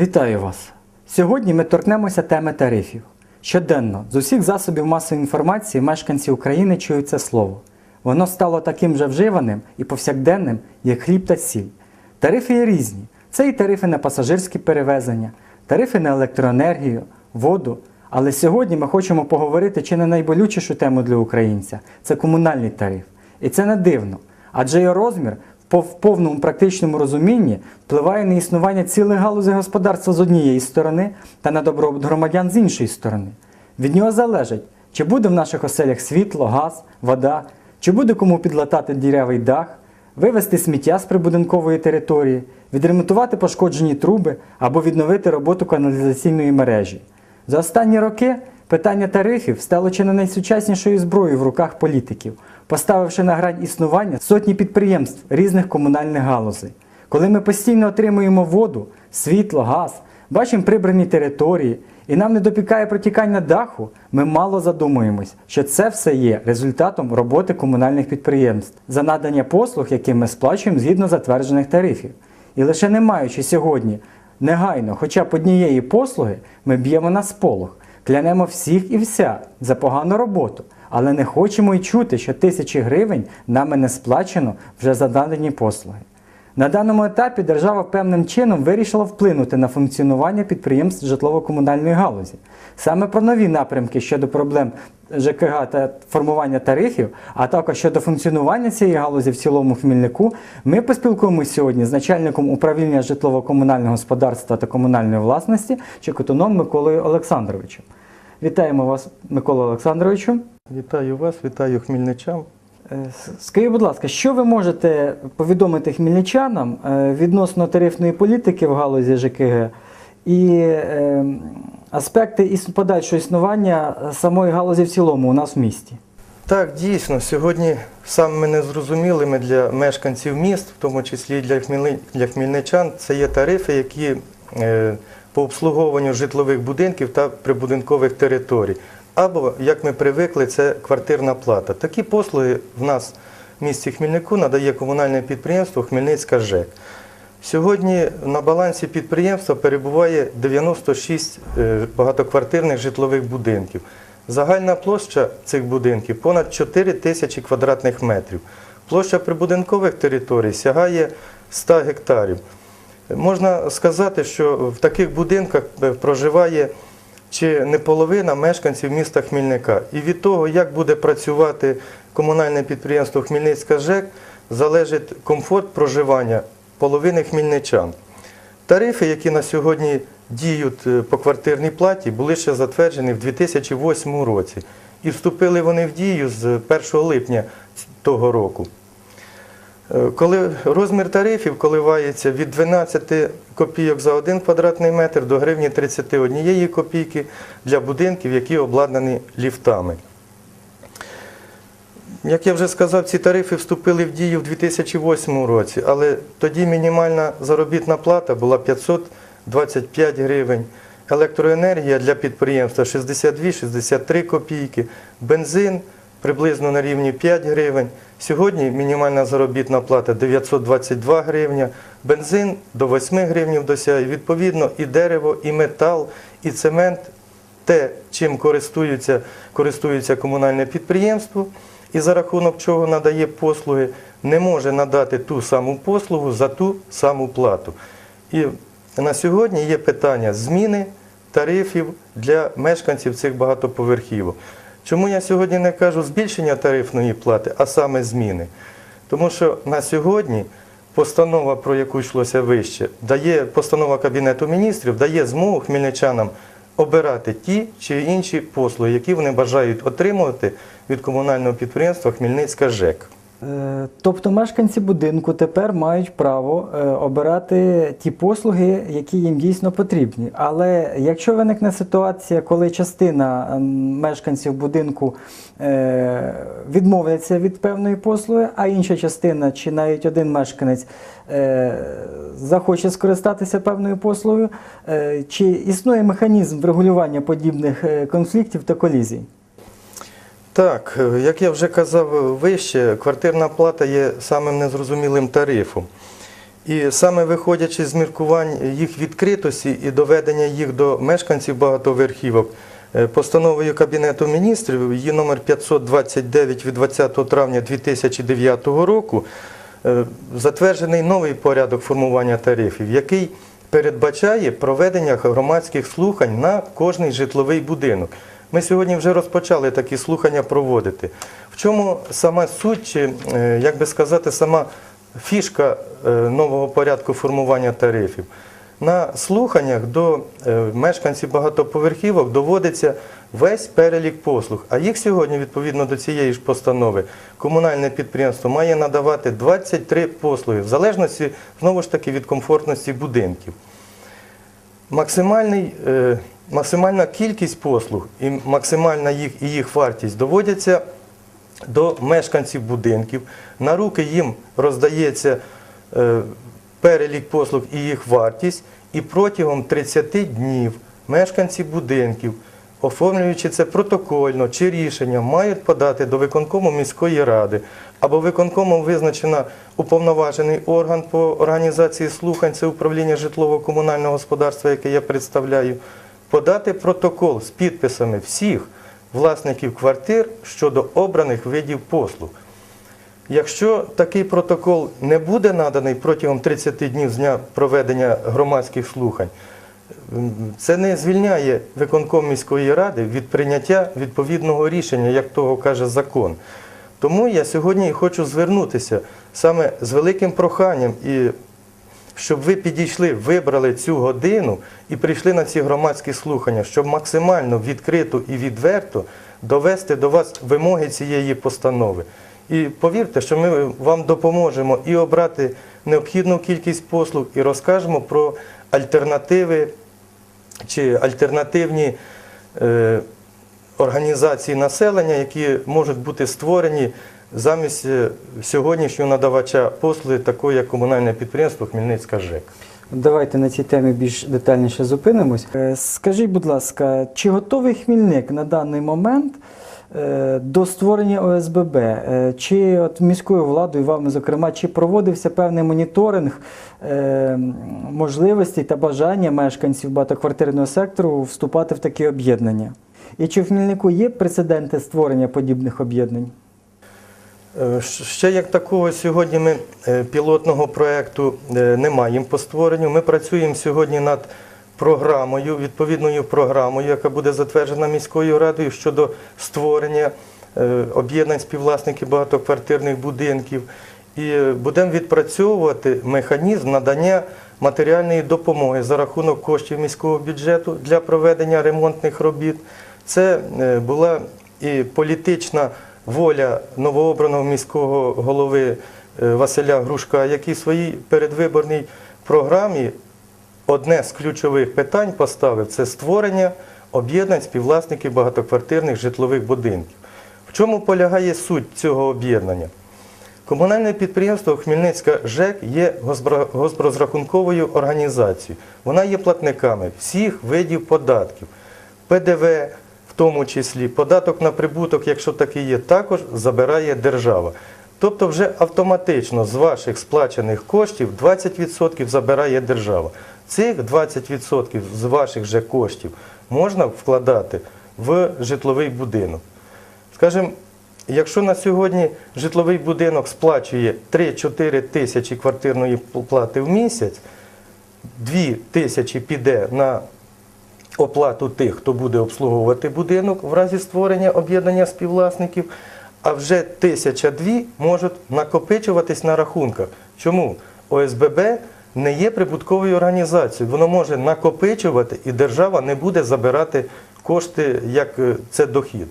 Вітаю вас! Сьогодні ми торкнемося теми тарифів. Щоденно з усіх засобів масової інформації мешканці України чують це слово. Воно стало таким же вживаним і повсякденним, як хліб та сіль. Тарифи є різні. Це і тарифи на пасажирські перевезення, тарифи на електроенергію, воду. Але сьогодні ми хочемо поговорити чи не найболючішу тему для українця це комунальний тариф. І це не дивно, адже його розмір в повному практичному розумінні впливає на існування цілих галузей господарства з однієї сторони та на добробут громадян з іншої сторони. Від нього залежить, чи буде в наших оселях світло, газ, вода, чи буде кому підлатати дірявий дах, вивезти сміття з прибудинкової території, відремонтувати пошкоджені труби або відновити роботу каналізаційної мережі. За останні роки питання тарифів стало чи не найсучаснішою зброєю в руках політиків, поставивши на грань існування сотні підприємств різних комунальних галузей. Коли ми постійно отримуємо воду, світло, газ, бачимо прибрані території, і нам не допікає протікання даху, ми мало задумуємось, що це все є результатом роботи комунальних підприємств за надання послуг, які ми сплачуємо згідно затверджених тарифів. І лише не маючи сьогодні негайно хоча б однієї послуги, ми б'ємо на сполох, клянемо всіх і вся за погану роботу, але не хочемо й чути, що тисячі гривень нами не сплачено вже за дані послуги. На даному етапі держава певним чином вирішила вплинути на функціонування підприємств житлово-комунальної галузі. Саме про нові напрямки щодо проблем ЖКГ та формування тарифів, а також щодо функціонування цієї галузі в цілому Хмільнику, ми поспілкуємося сьогодні з начальником управління житлово-комунального господарства та комунальної власності Чекотуном Миколою Олександровичем. Вітаємо вас, Микола Олександровичу. Вітаю вас, вітаю хмільничам. Е, Скажіть, будь ласка, що ви можете повідомити хмельничанам е, відносно тарифної політики в галузі ЖКГ і е, аспекти подальшого існування самої галузі в цілому у нас в місті? Так, дійсно, сьогодні самими незрозумілими для мешканців міст, в тому числі для хмельничан, це є тарифи, які е, по обслуговуванню житлових будинків та прибудинкових територій. Або, як ми привикли, це квартирна плата. Такі послуги в нас в місті Хмільнику надає комунальне підприємство Хмельницька ЖЕК. Сьогодні на балансі підприємства перебуває 96 е, багатоквартирних житлових будинків. Загальна площа цих будинків понад 4 тисячі квадратних метрів. Площа прибудинкових територій сягає 100 гектарів. Можна сказати, що в таких будинках е, проживає чи не половина мешканців міста Хмільника. І від того, як буде працювати комунальне підприємство Хмельницька ЖЕК, залежить комфорт проживання половини хмельничан. Тарифи, які на сьогодні діють е, по квартирній платі, були ще затверджені в 2008 році. І вступили вони в дію з 1 липня того року. Е, Коли розмір тарифів коливається від 12 копійок за 1 квадратний метр до гривні 31 копійки для будинків, які обладнані ліфтами. Як я вже сказав, ці тарифи вступили в дію в 2008 році, але тоді мінімальна заробітна плата була 525 гривень. Електроенергія для підприємства 62-63 копійки, бензин приблизно на рівні 5 гривень. Сьогодні мінімальна заробітна плата 922 гривня, бензин до 8 гривень досягає. Відповідно, і дерево, і метал, і цемент те, чим користується, користується комунальне підприємство, і за рахунок чого надає послуги, не може надати ту саму послугу за ту саму плату. І на сьогодні є питання зміни тарифів для мешканців цих багатоповерхівок. Чому я сьогодні не кажу збільшення тарифної плати, а саме зміни? Тому що на сьогодні постанова, про яку йшлося вище, дає постанова Кабінету міністрів, дає змогу хмельничанам обирати ті чи інші послуги, які вони бажають отримувати від комунального підприємства Хмельницька ЖЕК. Е, Тобто мешканці будинку тепер мають право е, обирати ті послуги, які їм дійсно потрібні. Але якщо виникне ситуація, коли частина ем, мешканців будинку е, відмовляться від певної послуги, а інша частина, чи навіть один мешканець е, захоче скористатися певною послугою, е, чи існує механізм врегулювання подібних е, конфліктів та колізій? Так, е, як я вже казав вище, квартирна плата є самим незрозумілим тарифом. І саме виходячи з міркувань їх відкритості і доведення їх до мешканців багатоверхівок, е, постановою Кабінету міністрів, її номер 529 від 20 травня 2009 року, е, затверджений новий порядок формування тарифів, який передбачає проведення громадських слухань на кожний житловий будинок. Ми сьогодні вже розпочали такі слухання проводити. В чому сама суть, е, як би сказати, сама фішка е, нового порядку формування тарифів? На слуханнях до е, мешканців багатоповерхівок доводиться весь перелік послуг. А їх сьогодні, відповідно до цієї ж постанови, комунальне підприємство має надавати 23 послуги, в залежності знову ж таки від комфортності будинків. Максимальний, максимальна кількість послуг і максимальна їх, і їх вартість доводяться до мешканців будинків. На руки їм роздається е, перелік послуг і їх вартість, і протягом 30 днів мешканці будинків, оформлюючи це протокольно чи рішення, мають подати до виконкому міської ради. Або виконкомом визначена уповноважений орган по організації слухань, це управління житлово-комунального господарства, яке я представляю, подати протокол з підписами всіх власників квартир щодо обраних видів послуг. Якщо такий протокол не буде наданий протягом 30 днів з дня проведення громадських слухань, це не звільняє виконком міської ради від прийняття відповідного рішення, як того каже закон. Тому я сьогодні хочу звернутися саме з великим проханням, і щоб ви підійшли, вибрали цю годину і прийшли на ці громадські слухання, щоб максимально відкрито і відверто довести до вас вимоги цієї постанови. І повірте, що ми вам допоможемо і обрати необхідну кількість послуг, і розкажемо про альтернативи чи альтернативні е, організації населення, які можуть бути створені замість е, сьогоднішнього надавача послуги, такої як комунальне підприємство Хмельницька ЖЕК. Давайте на цій темі більш детальніше зупинимось. Е, Скажіть, будь ласка, чи готовий Хмільник на даний момент е, до створення ОСББ? Чи от міською владою, вами, зокрема, чи проводився певний моніторинг можливостей та бажання мешканців багатоквартирного сектору вступати в такі об'єднання? І чи в Хмільнику є прецеденти створення подібних об'єднань? Е, Ще як такого сьогодні ми е, пілотного проєкту е, не маємо по створенню. Ми працюємо сьогодні над програмою, відповідною програмою, яка буде затверджена міською радою щодо створення об'єднань співвласників багатоквартирних будинків. І будемо відпрацьовувати механізм надання матеріальної допомоги за рахунок коштів міського бюджету для проведення ремонтних робіт. Це була і політична воля новообраного міського голови е, Василя Грушка, який в своїй передвиборній програмі одне з ключових питань поставив це створення об'єднань співвласників багатоквартирних житлових будинків. В чому полягає суть цього об'єднання? Комунальне підприємство Хмельницька ЖЕК є госпро- госпрозрахунковою організацією. Вона є платниками всіх видів податків. ПДВ, тому числі, податок на прибуток, якщо такий є, також забирає держава. Тобто вже автоматично з ваших сплачених коштів 20% забирає держава. Цих 20% з ваших же коштів можна вкладати в житловий будинок. Скажімо, якщо на сьогодні житловий будинок сплачує 3-4 тисячі квартирної плати в місяць, 2 тисячі піде на оплату тих, хто буде обслуговувати будинок в разі створення об'єднання співвласників, а вже тисяча дві можуть накопичуватись на рахунках. Чому? ОСББ не є прибутковою організацією, воно може накопичувати і держава не буде забирати кошти як е, це дохід.